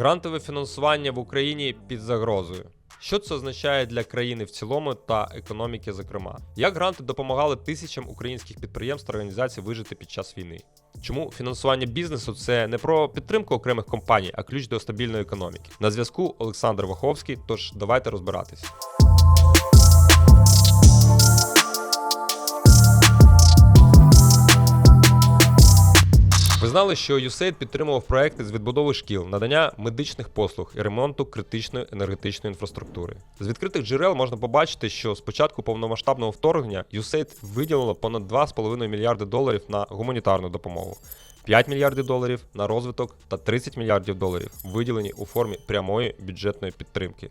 Грантове фінансування в Україні під загрозою. Що це означає для країни в цілому та економіки, зокрема? Як гранти допомагали тисячам українських підприємств та організацій вижити під час війни? Чому фінансування бізнесу це не про підтримку окремих компаній, а ключ до стабільної економіки? На зв'язку Олександр Ваховський. Тож давайте розбиратись. Знали, що USAID підтримував проекти з відбудови шкіл, надання медичних послуг і ремонту критичної енергетичної інфраструктури. З відкритих джерел можна побачити, що з початку повномасштабного вторгнення USAID виділило понад 2,5 мільярди доларів на гуманітарну допомогу. 5 мільярдів доларів на розвиток та 30 мільярдів доларів виділені у формі прямої бюджетної підтримки.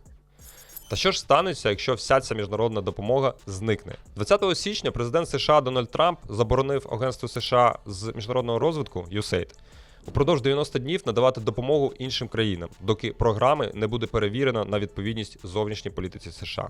Та що ж станеться, якщо вся ця міжнародна допомога зникне? 20 січня президент США Дональд Трамп заборонив Агентству США з міжнародного розвитку USAID упродовж 90 днів надавати допомогу іншим країнам, доки програми не буде перевірено на відповідність зовнішній політиці США.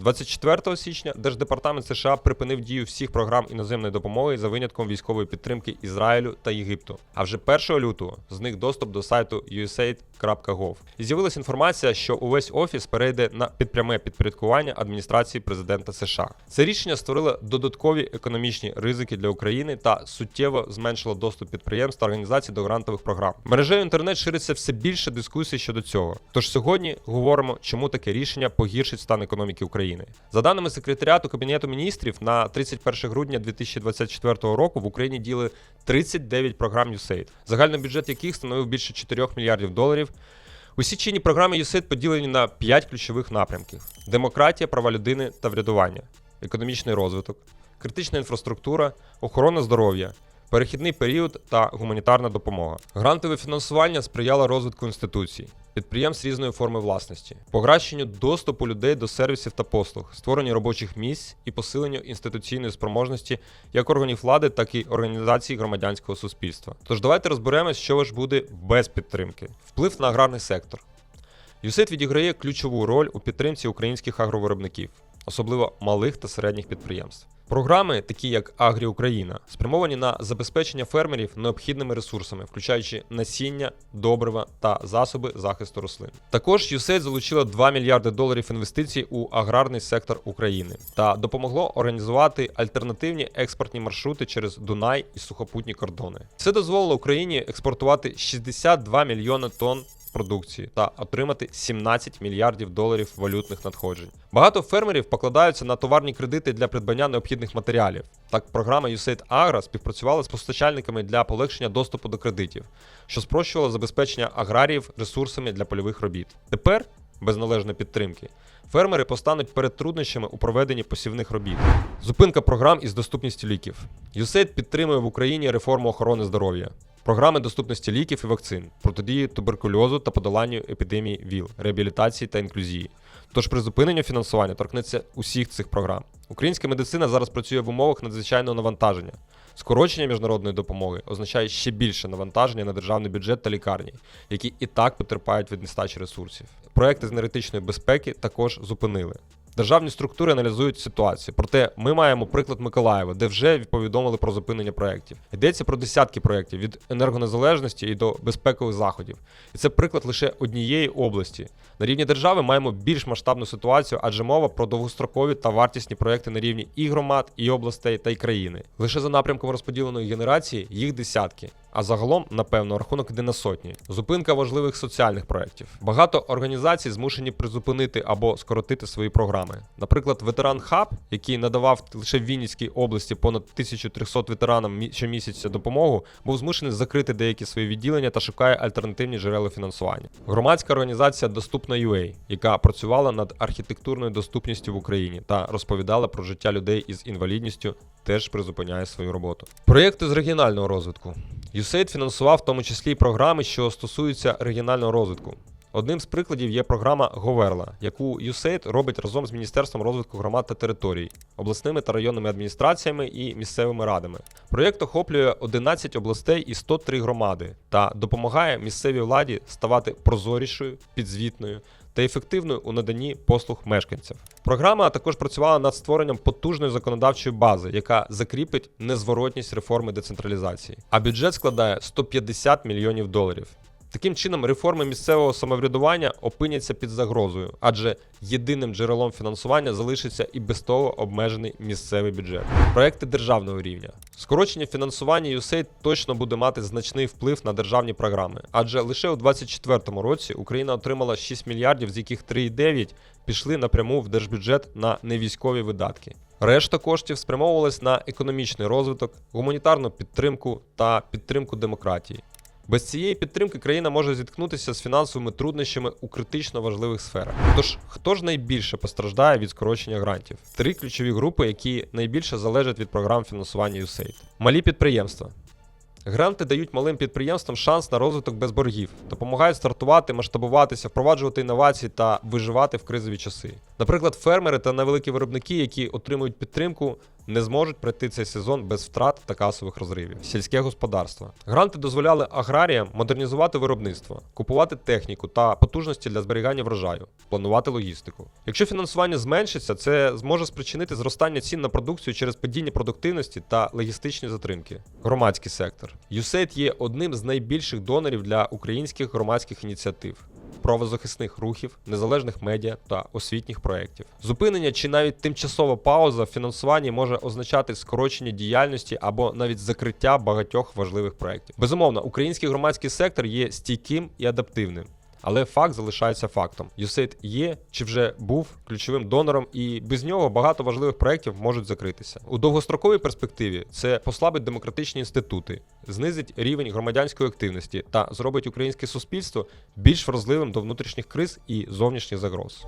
24 січня Держдепартамент США припинив дію всіх програм іноземної допомоги за винятком військової підтримки Ізраїлю та Єгипту. А вже 1 лютого зник доступ до сайту usaid.gov. І з'явилася інформація, що увесь офіс перейде на підпряме підпорядкування адміністрації президента США. Це рішення створило додаткові економічні ризики для України та суттєво зменшило доступ підприємств та організацій до грантових програм. Мережею інтернет шириться все більше дискусій щодо цього. Тож сьогодні говоримо, чому таке рішення погіршить стан економіки України. За даними секретаріату Кабінету міністрів, на 31 грудня 2024 року в Україні діяли 39 програм USAID, загальний бюджет яких становив більше 4 мільярдів доларів. Усі чинні програми USAID поділені на 5 ключових напрямків: демократія, права людини та врядування, економічний розвиток, критична інфраструктура, охорона здоров'я, перехідний період та гуманітарна допомога. Грантове фінансування сприяло розвитку інституцій, підприємств різної форми власності, покращенню доступу людей до сервісів та послуг, створенню робочих місць і посиленню інституційної спроможності як органів влади, так і організацій громадянського суспільства. Тож давайте розберемось, що ж буде без підтримки. Вплив на аграрний сектор. USAID відіграє ключову роль у підтримці українських агровиробників, особливо малих та середніх підприємств. Програми, такі як Агрі Україна, спрямовані на забезпечення фермерів необхідними ресурсами, включаючи насіння, добрива та засоби захисту рослин. Також USAID залучила 2 мільярди доларів інвестицій у аграрний сектор України та допомогло організувати альтернативні експортні маршрути через Дунай і сухопутні кордони. Це дозволило Україні експортувати 62 мільйони тонн продукції та отримати 17 мільярдів доларів валютних надходжень. Багато фермерів покладаються на товарні кредити для придбання необхідних матеріалів. Так, програма USAID Agro співпрацювала з постачальниками для полегшення доступу до кредитів, що спрощувало забезпечення аграріїв ресурсами для польових робіт. Тепер, без належної підтримки, фермери постануть перед труднощами у проведенні посівних робіт. Зупинка програм із доступністю ліків. USAID підтримує в Україні реформу охорони здоров'я. Програми доступності ліків і вакцин, протидії туберкульозу та подоланню епідемії ВІЛ, реабілітації та інклюзії. Тож призупинення фінансування торкнеться усіх цих програм. Українська медицина зараз працює в умовах надзвичайного навантаження. Скорочення міжнародної допомоги означає ще більше навантаження на державний бюджет та лікарні, які і так потерпають від нестачі ресурсів. Проекти з енергетичної безпеки також зупинили. Державні структури аналізують ситуацію. Проте ми маємо приклад Миколаєва, де вже повідомили про зупинення проєктів. Йдеться про десятки проєктів від енергонезалежності і до безпекових заходів. І це приклад лише однієї області. На рівні держави маємо більш масштабну ситуацію, адже мова про довгострокові та вартісні проєкти на рівні і громад, і областей та й країни. Лише за напрямком розподіленої генерації їх десятки. А загалом, напевно, рахунок йде на сотні. Зупинка важливих соціальних проєктів. Багато організацій змушені призупинити або скоротити свої програми. Наприклад, ветеран Хаб, який надавав лише в Вінницькій області понад 1300 ветеранам щомісяця допомогу, був змушений закрити деякі свої відділення та шукає альтернативні джерела фінансування. Громадська організація Доступна UA, яка працювала над архітектурною доступністю в Україні та розповідала про життя людей із інвалідністю, теж призупиняє свою роботу. Проєкти з регіонального розвитку. USAID фінансував в тому числі й програми, що стосуються регіонального розвитку. Одним з прикладів є програма Говерла, яку USAID робить разом з Міністерством розвитку громад та територій, обласними та районними адміністраціями і місцевими радами. Проєкт охоплює 11 областей і 103 громади та допомагає місцевій владі ставати прозорішою, підзвітною та ефективною у наданні послуг мешканців. Програма також працювала над створенням потужної законодавчої бази, яка закріпить незворотність реформи децентралізації. А бюджет складає 150 мільйонів доларів. Таким чином, реформи місцевого самоврядування опиняться під загрозою, адже єдиним джерелом фінансування залишиться і без того обмежений місцевий бюджет. Проекти державного рівня. Скорочення фінансування USAID точно буде мати значний вплив на державні програми, адже лише у 2024 році Україна отримала 6 мільярдів, з яких 3,9 пішли напряму в держбюджет на невійськові видатки. Решта коштів спрямовувалась на економічний розвиток, гуманітарну підтримку та підтримку демократії. Без цієї підтримки країна може зіткнутися з фінансовими труднощами у критично важливих сферах. Тож, хто ж найбільше постраждає від скорочення грантів? Три ключові групи, які найбільше залежать від програм фінансування USAID. Малі підприємства. Гранти дають малим підприємствам шанс на розвиток без боргів, допомагають стартувати, масштабуватися, впроваджувати інновації та виживати в кризові часи. Наприклад, фермери та невеликі виробники, які отримують підтримку, не зможуть пройти цей сезон без втрат та касових розривів. Сільське господарство. Гранти дозволяли аграріям модернізувати виробництво, купувати техніку та потужності для зберігання врожаю, планувати логістику. Якщо фінансування зменшиться, це зможе спричинити зростання цін на продукцію через падіння продуктивності та логістичні затримки. Громадський сектор. USAID є одним з найбільших донорів для українських громадських ініціатив правозахисних рухів, незалежних медіа та освітніх проєктів. Зупинення чи навіть тимчасова пауза в фінансуванні може означати скорочення діяльності або навіть закриття багатьох важливих проєктів. Безумовно, український громадський сектор є стійким і адаптивним. Але факт залишається фактом. USAID є чи вже був ключовим донором, і без нього багато важливих проєктів можуть закритися. У довгостроковій перспективі це послабить демократичні інститути, знизить рівень громадянської активності та зробить українське суспільство більш вразливим до внутрішніх криз і зовнішніх загроз.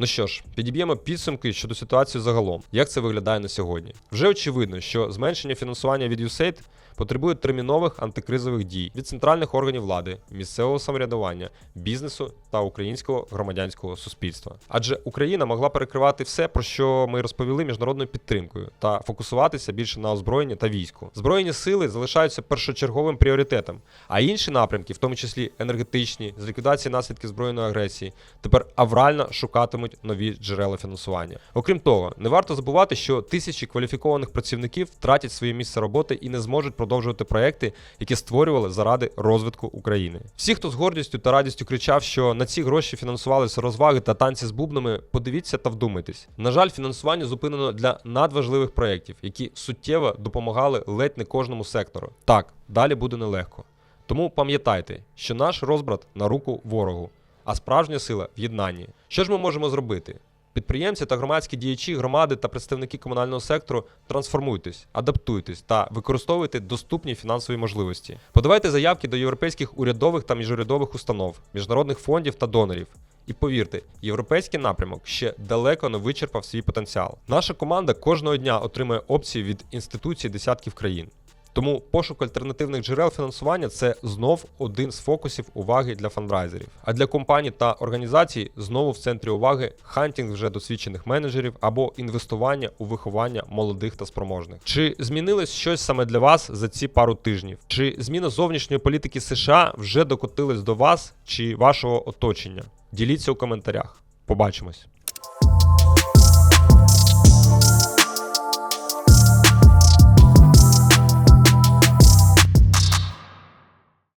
Ну що ж, підіб'ємо підсумки щодо ситуації загалом. Як це виглядає на сьогодні? Вже очевидно, що зменшення фінансування від USAID потребує термінових антикризових дій від центральних органів влади, місцевого самоврядування, бізнесу та українського громадянського суспільства. Адже Україна могла перекривати все, про що ми розповіли міжнародною підтримкою, та фокусуватися більше на озброєнні та війську. Збройні сили залишаються першочерговим пріоритетом, а інші напрямки, в тому числі енергетичні, з ліквідації наслідків збройної агресії, тепер аврально шукатимуть нові джерела фінансування. Окрім того, не варто забувати, що тисячі кваліфікованих працівників втратять своє місце роботи і не зможуть продовжувати проекти, які створювали заради розвитку України. Всі, хто з гордістю та радістю кричав, що на ці гроші фінансувалися розваги та танці з бубнами, подивіться та вдумайтесь. На жаль, фінансування зупинено для надважливих проєктів, які суттєво допомагали ледь не кожному сектору. Так, далі буде нелегко. Тому пам'ятайте, що наш розбрат на руку ворогу, а справжня сила в єднанні. Що ж ми можемо зробити? Підприємці та громадські діячі громади та представники комунального сектору трансформуйтесь, адаптуйтесь та використовуйте доступні фінансові можливості. Подавайте заявки до європейських урядових та міжурядових установ, міжнародних фондів та донорів. І повірте, європейський напрямок ще далеко не вичерпав свій потенціал. Наша команда кожного дня отримує опції від інституцій десятків країн. Тому пошук альтернативних джерел фінансування це знов один з фокусів уваги для фандрайзерів. А для компаній та організацій знову в центрі уваги хантінг вже досвідчених менеджерів або інвестування у виховання молодих та спроможних. Чи змінилось щось саме для вас за ці пару тижнів? Чи зміна зовнішньої політики США вже докотилась до вас чи вашого оточення? Діліться у коментарях. Побачимось.